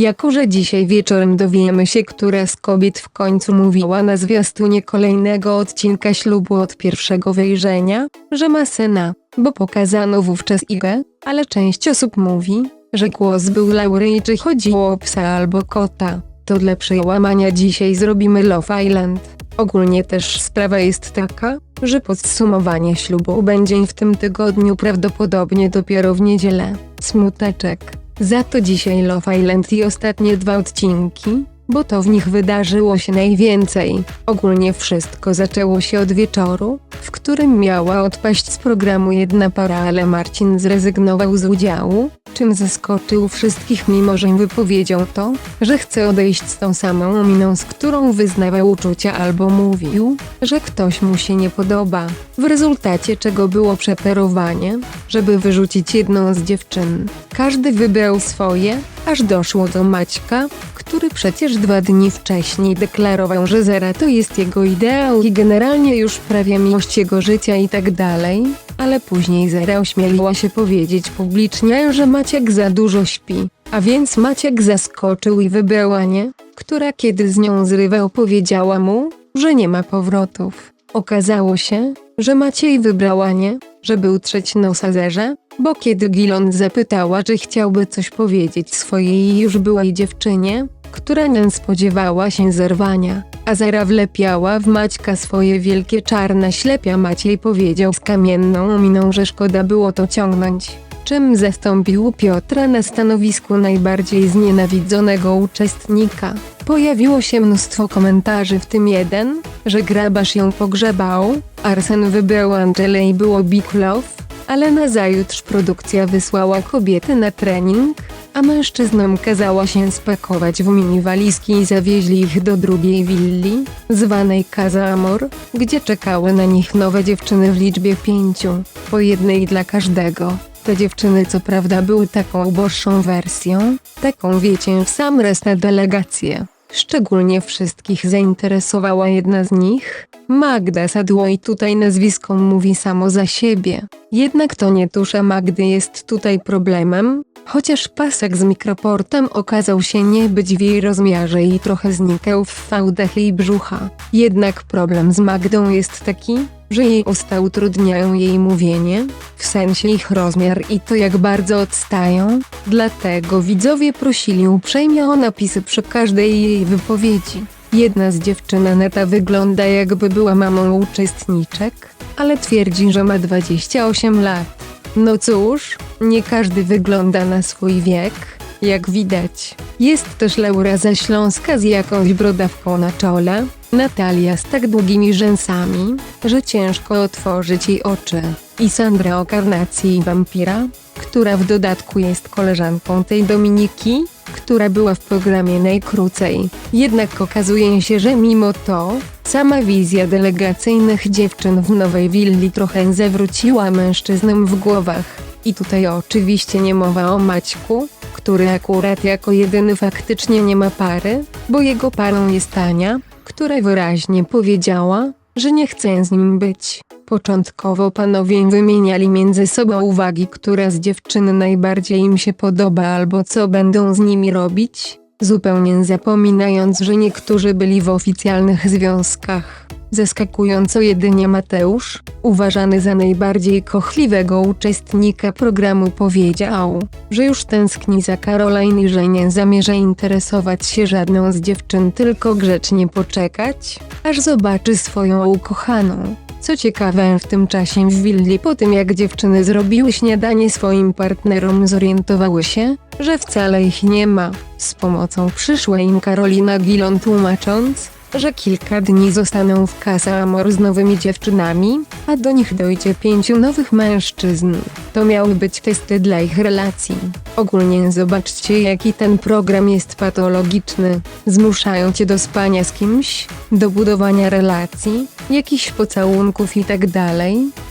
Jako, że dzisiaj wieczorem dowiemy się, która z kobiet w końcu mówiła na zwiastunie kolejnego odcinka ślubu od pierwszego wejrzenia, że ma syna, bo pokazano wówczas Igę, ale część osób mówi, że głos był Laury i czy chodziło o psa albo kota. To dla przełamania dzisiaj zrobimy Love Island. Ogólnie też sprawa jest taka, że podsumowanie ślubu będzie w tym tygodniu prawdopodobnie dopiero w niedzielę. Smuteczek. Za to dzisiaj Love Island i ostatnie dwa odcinki, bo to w nich wydarzyło się najwięcej. Ogólnie wszystko zaczęło się od wieczoru, w którym miała odpaść z programu jedna para, ale Marcin zrezygnował z udziału, czym zaskoczył wszystkich mimo że wypowiedział to, że chce odejść z tą samą miną, z którą wyznawał uczucia albo mówił, że ktoś mu się nie podoba. W rezultacie czego było przeperowanie, żeby wyrzucić jedną z dziewczyn. Każdy wybrał swoje, aż doszło do Maćka, który przecież dwa dni wcześniej deklarował, że Zera to jest jego ideał i generalnie już prawie miłość jego życia i tak dalej, ale później Zera ośmieliła się powiedzieć publicznie, że Maciek za dużo śpi, a więc Maciek zaskoczył i wybrał Anię, która kiedy z nią zrywał powiedziała mu, że nie ma powrotów. Okazało się, że Maciej wybrał Anię, żeby utrzeć nosa Zerze, bo kiedy Gilon zapytała, czy chciałby coś powiedzieć swojej już byłej dziewczynie, która nie spodziewała się zerwania, a wlepiała w Maćka swoje wielkie czarne ślepia Maciej powiedział z kamienną miną, że szkoda było to ciągnąć. Czym zastąpił Piotra na stanowisku najbardziej znienawidzonego uczestnika. Pojawiło się mnóstwo komentarzy, w tym jeden, że grabarz ją pogrzebał, Arsen wybrał Angelę i było Big Love, ale nazajutrz produkcja wysłała kobiety na trening, a mężczyznom kazała się spakować w mini walizki i zawieźli ich do drugiej willi, zwanej Casa Amor, gdzie czekały na nich nowe dziewczyny w liczbie pięciu, po jednej dla każdego. Te dziewczyny co prawda były taką uboższą wersją, taką wiecie w sam raz na delegację. Szczególnie wszystkich zainteresowała jedna z nich, Magda Sadło i tutaj nazwisko mówi samo za siebie. Jednak to nie tusza Magdy jest tutaj problemem, chociaż pasek z mikroportem okazał się nie być w jej rozmiarze i trochę znikał w fałdach jej brzucha. Jednak problem z Magdą jest taki, że jej usta utrudniają jej mówienie, w sensie ich rozmiar i to jak bardzo odstają, dlatego widzowie prosili uprzejmie o napisy przy każdej jej wypowiedzi. Jedna z dziewczyn Aneta wygląda jakby była mamą uczestniczek, ale twierdzi, że ma 28 lat. No cóż, nie każdy wygląda na swój wiek, jak widać. Jest też Laura ze Śląska z jakąś brodawką na czole, Natalia z tak długimi rzęsami, że ciężko otworzyć jej oczy. I Sandra o karnacji wampira, która w dodatku jest koleżanką tej Dominiki, która była w programie najkrócej. Jednak okazuje się, że mimo to, sama wizja delegacyjnych dziewczyn w nowej willi trochę zawróciła mężczyznom w głowach. I tutaj oczywiście nie mowa o Maćku, który akurat jako jedyny faktycznie nie ma pary, bo jego parą jest Ania, która wyraźnie powiedziała, że nie chce z nim być. Początkowo panowie wymieniali między sobą uwagi, która z dziewczyn najbardziej im się podoba albo co będą z nimi robić, zupełnie zapominając, że niektórzy byli w oficjalnych związkach. Zaskakująco jedynie Mateusz, uważany za najbardziej kochliwego uczestnika programu powiedział, że już tęskni za Caroline i że nie zamierza interesować się żadną z dziewczyn, tylko grzecznie poczekać, aż zobaczy swoją ukochaną. Co ciekawe, w tym czasie w willi po tym jak dziewczyny zrobiły śniadanie swoim partnerom zorientowały się, że wcale ich nie ma. Z pomocą przyszła im Karolina Gilon tłumacząc, że kilka dni zostaną w Casa Amor z nowymi dziewczynami, a do nich dojdzie pięciu nowych mężczyzn. To miały być testy dla ich relacji. Ogólnie zobaczcie jaki ten program jest patologiczny. Zmuszają cię do spania z kimś, do budowania relacji, jakichś pocałunków i tak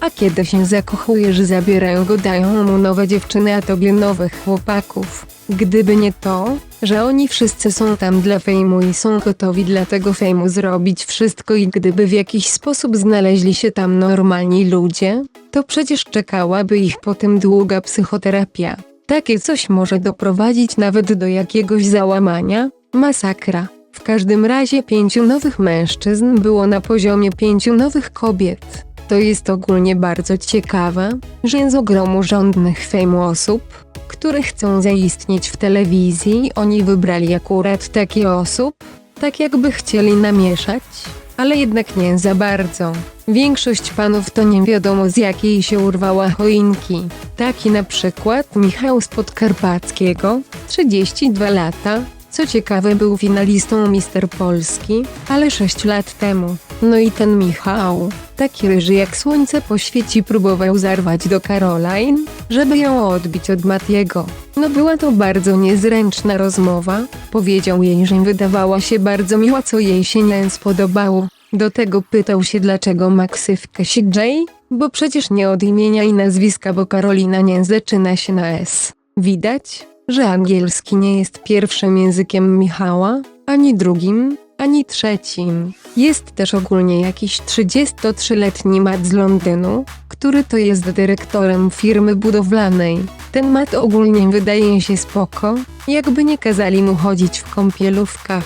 a kiedy się zakochujesz zabierają go dają mu nowe dziewczyny, a tobie nowych chłopaków. Gdyby nie to, że oni wszyscy są tam dla fejmu i są gotowi dla tego fejmu zrobić wszystko i gdyby w jakiś sposób znaleźli się tam normalni ludzie, to przecież czekałaby ich potem długa psychoterapia. Takie coś może doprowadzić nawet do jakiegoś załamania, masakra. W każdym razie pięciu nowych mężczyzn było na poziomie pięciu nowych kobiet. To jest ogólnie bardzo ciekawe, że z ogromu rządnych fejmu osób, które chcą zaistnieć w telewizji, oni wybrali akurat takie osób, tak jakby chcieli namieszać, ale jednak nie za bardzo. Większość panów to nie wiadomo z jakiej się urwała choinki. Taki na przykład Michał z Podkarpackiego, 32 lata, co ciekawe był finalistą Mister Polski, ale 6 lat temu. No i ten Michał, taki ryży jak słońce poświeci próbował zarwać do Caroline, żeby ją odbić od Matiego. No była to bardzo niezręczna rozmowa, powiedział jej, że wydawała się bardzo miła co jej się nie spodobało. Do tego pytał się dlaczego ma ksywkę J, bo przecież nie od imienia i nazwiska, bo Karolina nie zaczyna się na S. Widać, że angielski nie jest pierwszym językiem Michała, ani drugim, ani trzecim. Jest też ogólnie jakiś 33-letni Matt z Londynu, który to jest dyrektorem firmy budowlanej. Ten Matt ogólnie wydaje się spoko, jakby nie kazali mu chodzić w kąpielówkach.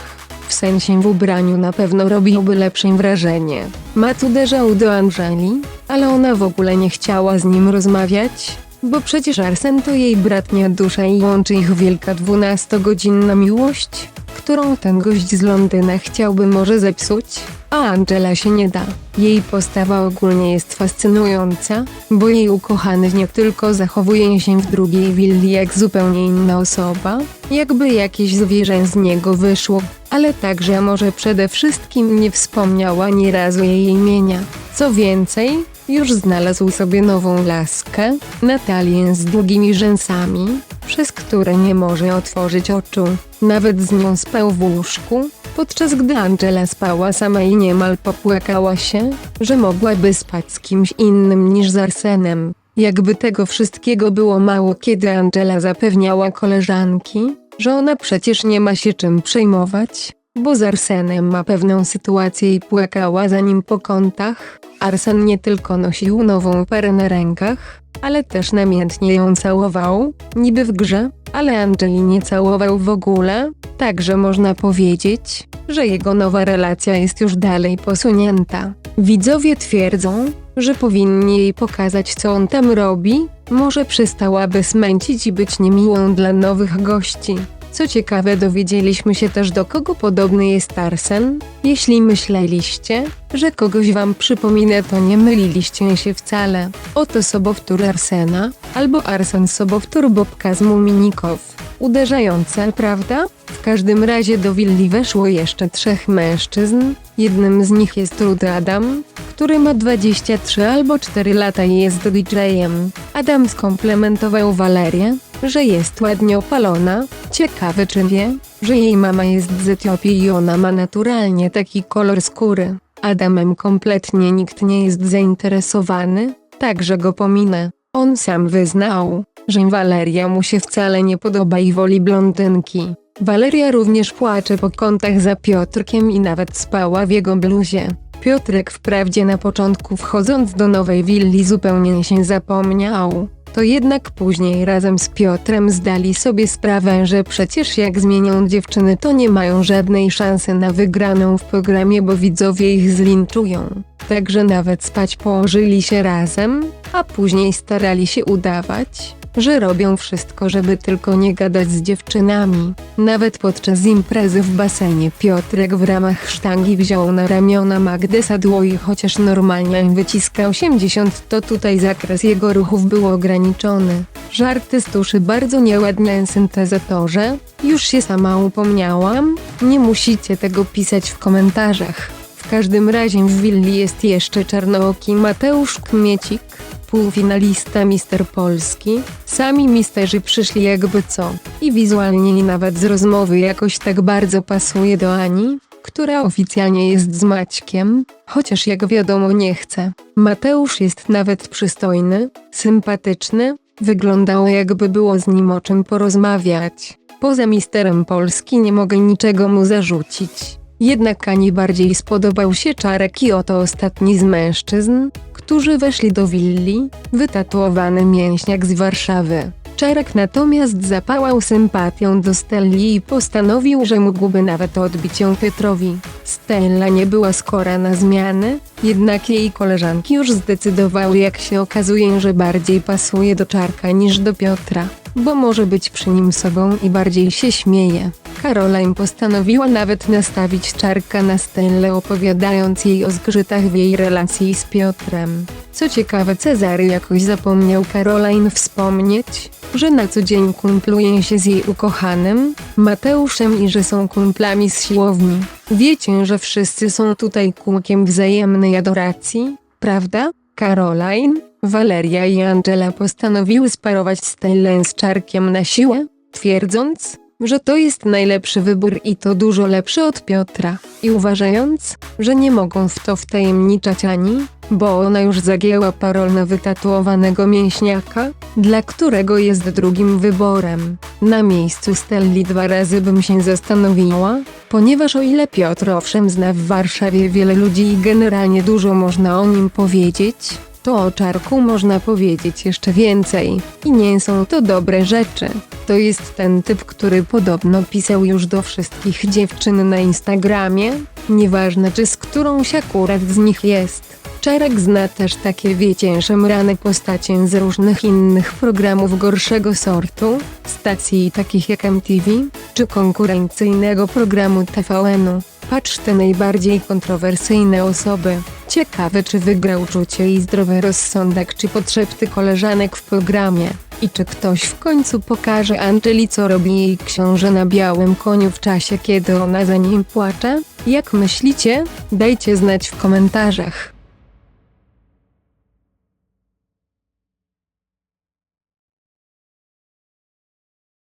W sensie w ubraniu na pewno robiłby lepsze wrażenie. Matt uderzał do Angeli, ale ona w ogóle nie chciała z nim rozmawiać, bo przecież Arsen to jej bratnia dusza i łączy ich wielka 12-godzinna miłość, którą ten gość z Londyna chciałby może zepsuć, a Angela się nie da. Jej postawa ogólnie jest fascynująca, bo jej ukochany nie tylko zachowuje się w drugiej willi jak zupełnie inna osoba, jakby jakieś zwierzę z niego wyszło, ale także może przede wszystkim nie wspomniał ani razu jej imienia. Co więcej, już znalazł sobie nową laskę, Natalię z długimi rzęsami, przez które nie może otworzyć oczu. Nawet z nią spał w łóżku, podczas gdy Angela spała sama i niemal popłakała się, że mogłaby spać z kimś innym niż z Arsenem. Jakby tego wszystkiego było mało, kiedy Angela zapewniała koleżanki, że ona przecież nie ma się czym przejmować, bo z Arsenem ma pewną sytuację i płakała za nim po kątach. Arsen nie tylko nosił nową parę na rękach, ale też namiętnie ją całował, niby w grze, ale Angeli nie całował w ogóle, także można powiedzieć, że jego nowa relacja jest już dalej posunięta. Widzowie twierdzą, że powinni jej pokazać co on tam robi, może przestałaby smęcić i być niemiłą dla nowych gości. Co ciekawe, dowiedzieliśmy się też do kogo podobny jest Arsen. Jeśli myśleliście, że kogoś wam przypomina, to nie myliliście się wcale. Oto sobowtór Arsena, albo Arsen sobowtór Bobka z Muminikow. Uderzające, prawda? W każdym razie do willi weszło jeszcze trzech mężczyzn. Jednym z nich jest Rudy Adam, który ma 23 albo 4 lata i jest DJ-em. Adam skomplementował Walerię, że jest ładnie opalona. Ciekawe czy wie, że jej mama jest z Etiopii i ona ma naturalnie taki kolor skóry. Adamem kompletnie nikt nie jest zainteresowany, także go pominę. On sam wyznał, że Waleria mu się wcale nie podoba i woli blondynki. Waleria również płacze po kątach za Piotrkiem i nawet spała w jego bluzie. Piotrek wprawdzie na początku wchodząc do nowej willi zupełnie się zapomniał. To jednak później razem z Piotrem zdali sobie sprawę, że przecież jak zmienią dziewczyny to nie mają żadnej szansy na wygraną w programie, bo widzowie ich zlinczują. Także nawet spać położyli się razem, a później starali się udawać, że robią wszystko, żeby tylko nie gadać z dziewczynami. Nawet podczas imprezy w basenie Piotrek w ramach sztangi wziął na ramiona Magdę Sadło i chociaż normalnie wyciska 80 to tutaj zakres jego ruchów był ograniczony. Żarty z tuszy bardzo nieładne syntezatorze, już się sama upomniałam, nie musicie tego pisać w komentarzach. W każdym razie w willi jest jeszcze czarnooki Mateusz Kmiecik, półfinalista Mister Polski. Sami misterzy przyszli jakby co. I wizualnie nawet z rozmowy jakoś tak bardzo pasuje do Ani, która oficjalnie jest z Maćkiem, chociaż jak wiadomo nie chce. Mateusz jest nawet przystojny, sympatyczny, wyglądało jakby było z nim o czym porozmawiać. Poza misterem Polski nie mogę niczego mu zarzucić. Jednak Ani bardziej spodobał się Czarek i oto ostatni z mężczyzn, którzy weszli do willi, wytatuowany mięśniak z Warszawy. Czarek natomiast zapałał sympatią do Stelli i postanowił, że mógłby nawet odbić ją Piotrowi. Stella nie była skora na zmiany, jednak jej koleżanki już zdecydowały jak się okazuje, że bardziej pasuje do Czarka niż do Piotra, bo może być przy nim sobą i bardziej się śmieje. Caroline postanowiła nawet nastawić Czarka na Stellę opowiadając jej o zgrzytach w jej relacji z Piotrem. Co ciekawe Cezary jakoś zapomniał Caroline wspomnieć, że na co dzień kumpluje się z jej ukochanym, Mateuszem i że są kumplami z siłowni. Wiecie, że wszyscy są tutaj kółkiem wzajemnej adoracji, prawda? Caroline, Valeria i Angela postanowiły sparować Stellę z Czarkiem na siłę, twierdząc, że to jest najlepszy wybór i to dużo lepszy od Piotra, i uważając, że nie mogą w to wtajemniczać ani, bo ona już zagięła parol na wytatuowanego mięśniaka, dla którego jest drugim wyborem. Na miejscu Stelli dwa razy bym się zastanowiła, ponieważ o ile Piotr owszem zna w Warszawie wiele ludzi i generalnie dużo można o nim powiedzieć, to o Czarku można powiedzieć jeszcze więcej. I nie są to dobre rzeczy. To jest ten typ, który podobno pisał już do wszystkich dziewczyn na Instagramie, nieważne czy z którąś akurat z nich jest. Czarek zna też takie wiecie szemrane postacie z różnych innych programów gorszego sortu, stacji takich jak MTV, czy konkurencyjnego programu TVN-u. Patrz te najbardziej kontrowersyjne osoby. Ciekawe czy wygrał czucie i zdrowy rozsądek czy potrzeby koleżanek w programie. I czy ktoś w końcu pokaże Angeli co robi jej książę na białym koniu w czasie kiedy ona za nim płacze? Jak myślicie? Dajcie znać w komentarzach.